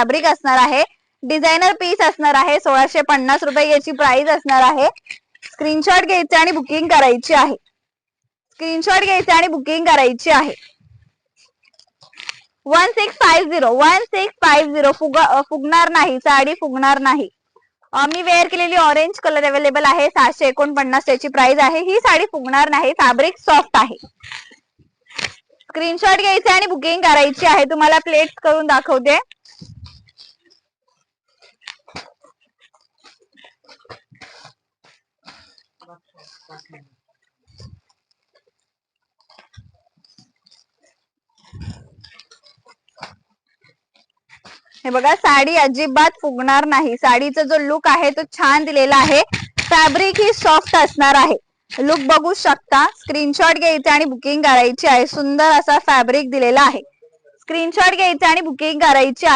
Fabric असणार आहे. Designer piece असणार आहे. सोळाशे पन्नास रुपये याची प्राइस असणार आहे. स्क्रीनशॉट घ्यायचे आणि बुकिंग करायची आहे. स्क्रीनशॉट घ्यायचे आणि बुकिंग करायची आहे. One six five zero one six five zero फुग फुगणार नाही. साडी फुगणार नाही. मी वेअर केलेली ऑरेंज कलर अवेलेबल आहे. सहाशे एकोणपन्नास याची प्राइस आहे. ही साडी फुगणार नाही. फॅब्रिक सॉफ्ट आहे. स्क्रीनशॉट घ्यायचे आणि बुकिंग करायची आहे. तुम्हाला प्लेट करून दाखवते. हे बघा साडी अजिबात फुगणार नाही. साडीचा जो लुक आहे तो छान दिलेला आहे. फॅब्रिक ही सॉफ्ट असणार आहे. लुक बघू शकता. स्क्रीनशॉट घ्यायचे आणि बुकिंग करायची आहे. सुंदर असा फॅब्रिक दिलेला आहे. स्क्रीनशॉट घ्यायचे आणि बुकिंग करायची आहे.